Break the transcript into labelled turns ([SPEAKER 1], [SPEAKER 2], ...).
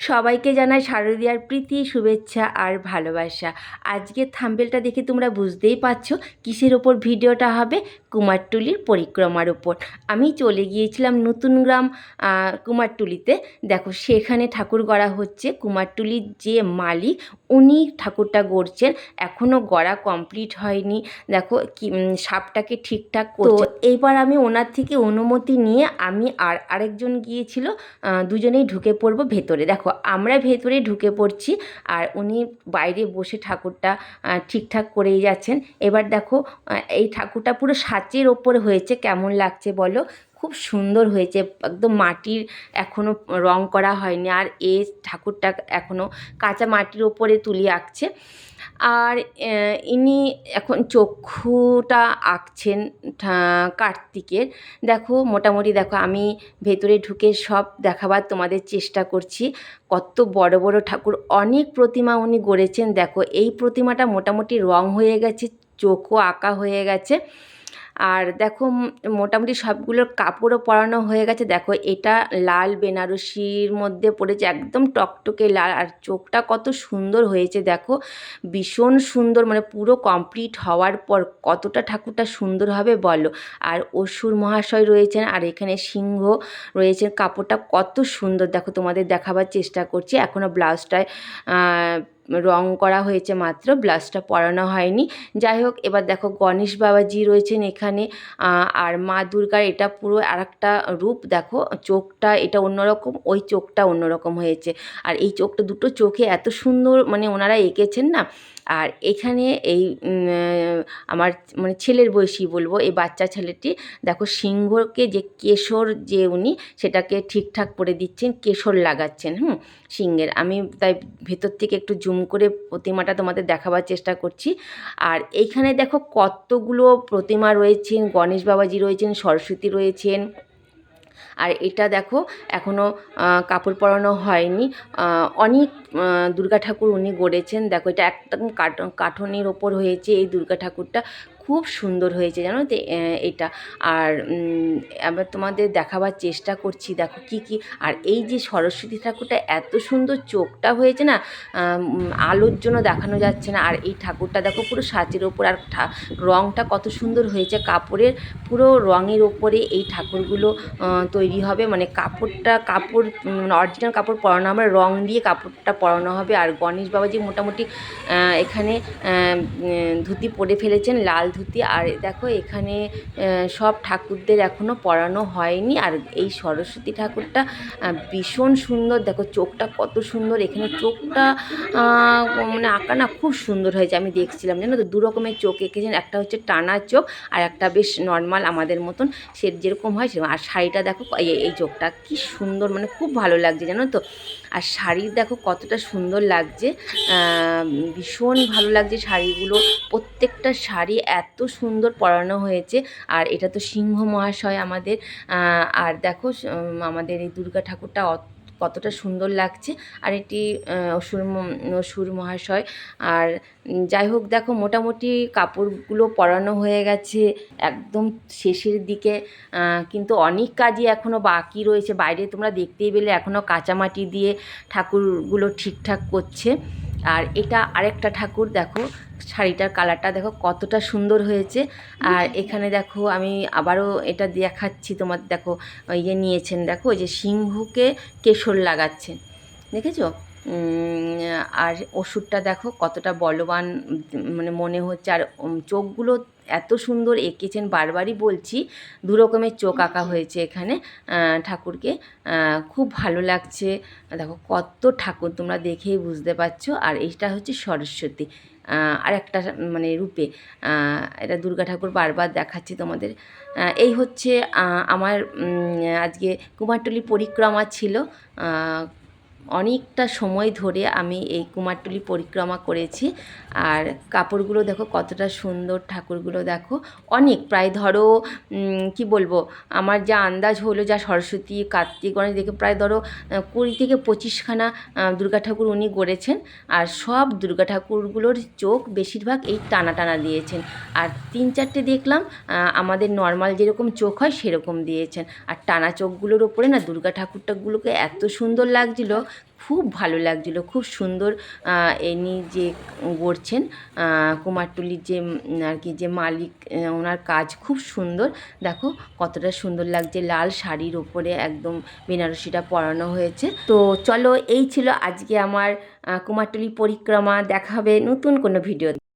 [SPEAKER 1] সবাইকে জানাই শারদীয়ার প্রীতি শুভেচ্ছা আর ভালোবাসা। আজকের থাম্বেলটা দেখে তোমরা বুঝতেই পারছ কিসের ওপর ভিডিওটা হবে কুমারটুলির পরিক্রমার ওপর। আমি চলে গিয়েছিলাম নতুন গ্রাম কুমারটুলিতে। দেখো সেখানে ঠাকুর গড়া হচ্ছে। কুমারটুলির যে মালিক উনি ঠাকুরটা গড়ছেন। এখনও গড়া কমপ্লিট হয়নি। দেখো কি সাপটাকে ঠিকঠাক করছে। এইবার আমি ওনার থেকে অনুমতি নিয়ে আমি আর আরেকজন গিয়েছিল দুজনেই ঢুকে পড়ব ভেতরে। দেখো আমরা ভেতরে ঢুকে পড়ছি আর উনি বাইরে বসে ঠাকুরটা ঠিকঠাক করেই যাচ্ছেন। এবার দেখো এই ঠাকুরটা পুরো সাঁচের ওপর হয়েছে, কেমন লাগছে বলো? খুব সুন্দর হয়েছে। একদম মাটির এখনও রং করা হয়নি আর এ ঠাকুরটা এখনও কাঁচা মাটির ওপরে তুলি আঁকছে। আর ইনি এখন চক্ষুটা আঁকছেন কার্তিকের। দেখো, মোটামুটি দেখো, আমি ভেতরে ঢুকে সব দেখাবার তোমাদের চেষ্টা করছি। কত বড় বড় ঠাকুর, অনেক প্রতিমা উনি গড়েছেন। দেখো, এই প্রতিমাটা মোটামুটি রং হয়ে গেছে, চোখও আঁকা হয়ে গেছে। আর দেখো মোটামুটি সবগুলোর কাপড়ও পরানো হয়ে গেছে। দেখো, এটা লাল বেনারসির মধ্যে পড়েছে, একদম টকটকে লাল। আর চোখটা কত সুন্দর হয়েছে, দেখো। ভীষণ সুন্দর মানে পুরো কমপ্লিট হওয়ার পর কতটা ঠাকুরটা সুন্দর হবে বলো। আর অসুর মহাশয় রয়েছেন, আর এখানে সিংহ রয়েছে, কাপড়টা কত সুন্দর। দেখো, তোমাদের দেখাবার চেষ্টা করছি। এখনও ব্লাউজটায় রং করা হয়েছে মাত্র, ব্লাউজটা পরানো হয়নি। যাই হোক, এবার দেখো গণেশ বাবাজি রয়েছেন এখানে আর মা দুর্গার এটা পুরো আরেকটা রূপ, দেখো চোখটা এটা অন্যরকম, ওই চোখটা অন্যরকম হয়েছে। আর এই চোখটা, দুটো চোখে এত সুন্দর মানে ওনারা এঁকেছেন না আর এখানে এই আমার মানে ছেলের বয়সী বলব, এই বাচ্চা ছেলেটি দেখো সিংহকে যে কেশর যে উনি সেটাকে ঠিকঠাক করে দিচ্ছেন, কেশর লাগাচ্ছেন, হুম, সিংহের। আমি তাই ভেতর থেকে একটু জুম করে প্রতিমাটা তোমাদের দেখাবার চেষ্টা করছি। আর এইখানে দেখো কতগুলো প্রতিমা রয়েছেন, গণেশ বাবাজি রয়েছেন, সরস্বতী রয়েছেন আর এটা দেখো এখনও কাপড় পরানো হয়নি। অনেক দুর্গা ঠাকুর উনি গড়েছেন। দেখো, এটা একদম কাঠনের ওপর হয়েছে এই দুর্গা ঠাকুরটা। খুব সুন্দর হয়েছে, জানো তো এটা। আর এবার তোমাদের দেখাবার চেষ্টা করছি, দেখো কি কি। আর এই যে সরস্বতী ঠাকুরটা এত সুন্দর চোখটা হয়েছে না আলোর জন্য দেখানো যাচ্ছে না। আর এই ঠাকুরটা দেখো পুরো সাজের ওপর আর রংটা কত সুন্দর হয়েছে। কাপড়ের পুরো রঙের ওপরে এই ঠাকুরগুলো তৈরি হবে। মানে কাপড়টা, কাপড় অরিজিনাল কাপড় পরানো হবে রং দিয়ে কাপড়টা পরানো হবে। আর গণেশ বাবাজি মোটামুটি এখানে ধুতি পরে ফেলেছেন, লাল ধুতি আর দেখো, এখানে সব ঠাকুরদের এখনও পরানো হয়নি। আর এই সরস্বতী ঠাকুরটা ভীষণ সুন্দর। দেখো, চোখটা কত সুন্দর। এখানে চোখটা মানে আঁকা না খুব সুন্দর হয়েছে। আমি দেখছিলাম, জানো তো দু রকমের চোখ এঁকেছেন। একটা হচ্ছে টানা চোখ, আর একটা বেশ নর্মাল আমাদের মতন সে যেরকম হয় সেরকম। আর শাড়িটা দেখো, এই এই চোখটা কি সুন্দর মানে খুব ভালো লাগছে, জানো তো। আর শাড়ি দেখো, কতটা সুন্দর লাগছে। ভীষণ ভালো লাগছে শাড়িগুলো। প্রত্যেকটা শাড়ি এত সুন্দর পরানো হয়েছে। আর এটা তো সিংহ মহাশয় আমাদের। আর দেখো আমাদের এই দুর্গা ঠাকুরটা কতটা সুন্দর লাগছে। আর এটি অসুর অসুর মহাশয়। আর যাই হোক, দেখো, মোটামুটি কাপড়গুলো পরানো হয়ে গেছে একদম শেষের দিকে। কিন্তু অনেক কাজই এখনও বাকি রয়েছে। বাইরে তোমরা দেখতেই পেলে এখনও কাঁচামাটি দিয়ে ঠাকুরগুলো ঠিকঠাক করছে। আর এটা আরেকটা ঠাকুর, দেখো, শাড়িটার কালারটা দেখো কতটা সুন্দর হয়েছে। আর এখানে দেখো, আমি আবারও এটা দেখাচ্ছি তোমার, দেখো ইয়ে নিয়েছেন, দেখো যে সিংহকে কেশর লাগাচ্ছেন, দেখেছ? আর ওষুধটা দেখো কতটা বলবান মানে মনে হচ্ছে, আর চোখগুলো এত সুন্দর এঁকেছেন বারবারই বলছি দু রকমের চোখ আঁকা হয়েছে এখানে ঠাকুরকে। খুব ভালো লাগছে। দেখো কত ঠাকুর তোমরা দেখেই বুঝতে পারছ। আর এইটা হচ্ছে সরস্বতী। আর একটা মানে রূপে এটা দুর্গা ঠাকুর বারবার দেখাচ্ছি তোমাদের। এই হচ্ছে আমার আজকে কুমারটুলি পরিক্রমা ছিল। অনেকটা সময় ধরে আমি এই কুমারটুলি পরিক্রমা করেছি। আর কাপড়গুলো দেখো কতটা সুন্দর, ঠাকুরগুলো দেখো। অনেক, প্রায় ধরো কি বলব, আমার যা আন্দাজ হলো যা সরস্বতী, কার্তিক, গণেশ দেখে প্রায় ধরো কুড়ি থেকে পঁচিশখানা দুর্গা ঠাকুর উনি গড়েছেন। আর সব দুর্গা ঠাকুরগুলোর চোখ বেশিরভাগ এই টানা টানা দিয়েছেন। আর তিন চারটে দেখলাম আমাদের নর্মাল যেরকম চোখ হয় সেরকম দিয়েছেন। আর টানা চোখগুলোর ওপরে না দুর্গা ঠাকুরটাগুলোকে এত সুন্দর লাগছিল খুব ভালো লাগছিল, খুব সুন্দর এনি যে গড়ছেন কুমারটুলির যে আর কি যে মালিক ওনার কাজ খুব সুন্দর। দেখো কতটা সুন্দর লাগছে, লাল শাড়ির ওপরে একদম বেনারসিটা পরানো হয়েছে। তো চলো, এই ছিল আজকে আমার কুমারটুলি পরিক্রমা দেখাবে নতুন কোনো ভিডিও